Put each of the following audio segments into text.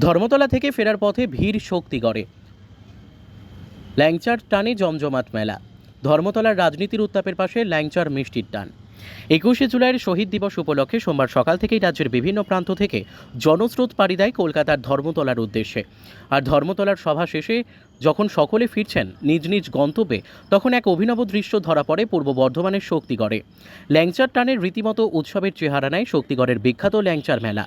ধর্মতলা থেকে ফেরার পথে ভিড় শক্তি শক্তিগড়ে ল্যাংচার টানে জমজমাট মেলা। ধর্মতলার রাজনীতির উত্তাপের পাশে ল্যাংচার মিষ্টির টান। একুশে জুলাইয়ের শহীদ দিবস উপলক্ষে সোমবার সকাল থেকেই রাজ্যের বিভিন্ন প্রান্ত থেকে জনস্রোত পাড়ি দেয় কলকাতার ধর্মতলার উদ্দেশ্যে। আর ধর্মতলার সভা শেষে যখন সকলে ফিরছেন নিজ নিজ গন্তব্যে, তখন এক অভিনব দৃশ্য ধরা পড়ে পূর্ব বর্ধমানের শক্তিগড়ে। ল্যাংচার টানের রীতিমতো উৎসবের চেহারা নেয় শক্তিগড়ের বিখ্যাত ল্যাংচার মেলা।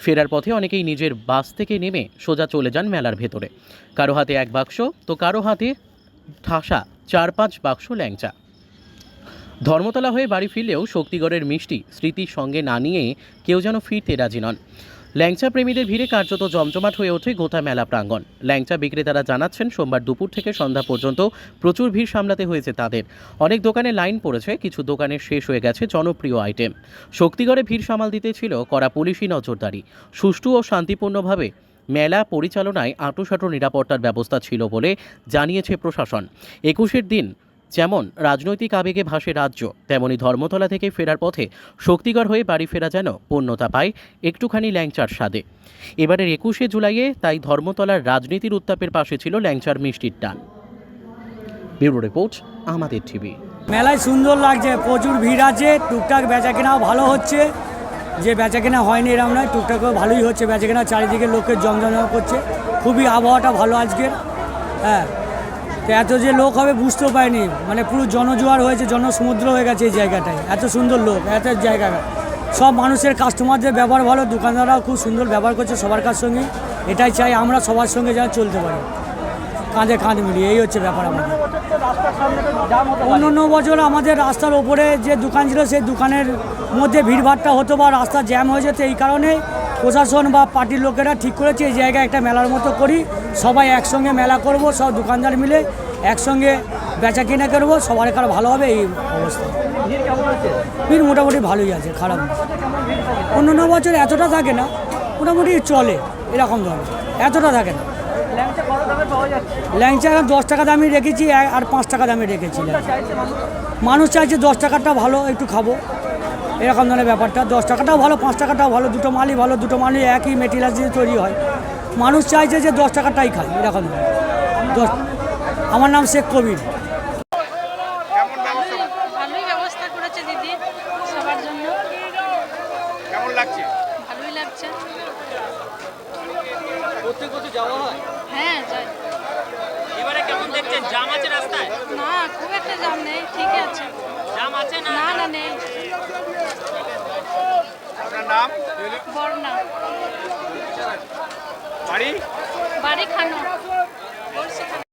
ফেরার পথে অনেকেই নিজের বাস থেকে নেমে সোজা চলে যান মেলার ভেতরে। কারও হাতে এক বাক্স, তো কারও হাতে ঠাসা চার পাঁচ বাক্স ল্যাংচা। ধর্মতলা হয়ে বাড়ি ফিরলেও শক্তিগড়ের মিষ্টি স্মৃতির সঙ্গে না নিয়ে কেউ যেন ফিরতে রাজি নন। ল্যাংচা প্রেমীদের ভিড়ে কার্যত জমজমাট হয়ে ওঠে গোটা মেলা প্রাঙ্গণ। ল্যাংচা বিক্রেতারা জানাচ্ছেন, সোমবার দুপুর থেকে সন্ধ্যা পর্যন্ত প্রচুর ভিড় সামলাতে হয়েছে তাদের। অনেক দোকানে লাইন পড়েছে, কিছু দোকানে শেষ হয়ে গেছে জনপ্রিয় আইটেম। শক্তিগড়ে ভিড় সামাল দিতে ছিল কড়া পুলিশি নজরদারি। সুষ্ঠু ও শান্তিপূর্ণভাবে মেলা পরিচালনায় আঁটোসাঁটো নিরাপত্তার ব্যবস্থা ছিল বলে জানিয়েছে প্রশাসন। একুশের দিন যেমন রাজনৈতিক আবেগে ভাসে রাজ্য, তেমনি ধর্মতলা থেকে ফেরার পথে শক্তিগড় হয়ে বাড়ি ফেরা যেন পূর্ণতা পায় একটুখানি ল্যাংচার স্বাদে। এবারের একুশে জুলাইয়ে তাই ধর্মতলার রাজনীতির উত্তাপের পাশে ছিল ল্যাংচার মিষ্টির টান। ব্যুরো রিপোর্ট, আমাদের টিভি। মেলায় সুন্দর লাগছে, প্রচুর ভিড় আছে, টুকটাক বেচা কেনাও ভালো হচ্ছে। যে বেচা কেনা হয়নি এরকম নয়, টুকটাকও ভালোই হচ্ছে বেচা কেনা চারিদিকে লোকের জমজম করছে। খুবই আবহাওয়াটা ভালো আজকের। হ্যাঁ। তো এত যে লোক হবে বুঝতেও পারিনি। মানে পুরো জনজোয়ার হয়েছে, জনসমুদ্র হয়ে গেছে এই জায়গাটায়। এত সুন্দর লোক, এত জায়গা। সব মানুষের কাস্টমারদের ব্যবহার ভালো, দোকানদাররাও খুব সুন্দর ব্যবহার করছে সবার কাছ সঙ্গে। এটাই চাই আমরা সবার সঙ্গে যেন চলতে পারি। কাঁধে কাঁধ মিলিয়ে, এই হচ্ছে ব্যাপার আমাদের। অন্য অন্য বছর আমাদের রাস্তার ওপরে যে দোকান ছিল, সেই দোকানের মধ্যে ভিড়ভাড়টা হতো বা রাস্তা জ্যাম হয়ে যেত এই কারণে প্রশাসন বা পার্টির লোকেরা ঠিক করেছে, এই জায়গায় একটা মেলার মতো করি। সবাই একসঙ্গে মেলা করব সব দোকানদার মিলে একসঙ্গে বেচা কেনা করব সবার কারও ভালো হবে এই অবস্থা। ভিড় মোটামুটি ভালোই আছে খারাপ অন্য অন্য বছর এতটা থাকে না মোটামুটি চলে এরকম ধরনের। এতটা থাকে না। ল্যাংচা এখন দশ টাকা দামে রেখেছি আর- আর পাঁচ টাকা দামে রেখেছি। মানুষ চাইছে দশ টাকাটা ভালো একটু খাব। এরকম ধরনের ব্যাপারটা দশ টাকাটাও ভালো পাঁচ টাকাটাও ভালো দুটো মালই ভালো দুটো মালই একই মেটেরিয়াল দিয়ে তৈরি হয়। মানুষ চাইছে যে দশ টাকাটাই খায় এরকম। দশ আমার নাম শেখ কবির। ভালোই ব্যবস্থা করেছে দিদি সবার জন্য। কেমন লাগছে? ভালোই লাগছে। প্রত্যেক বছর যাওয়া হয়? হ্যাঁ যাই। এবারে কেমন দেখছেন? জাম আছে রাস্তায়? না খুব একটা জাম নেই ঠিকই আছে। জাম আছে না? না না নেই। আপনার নাম? বড় না বাড়ি? বাড়ি খানো।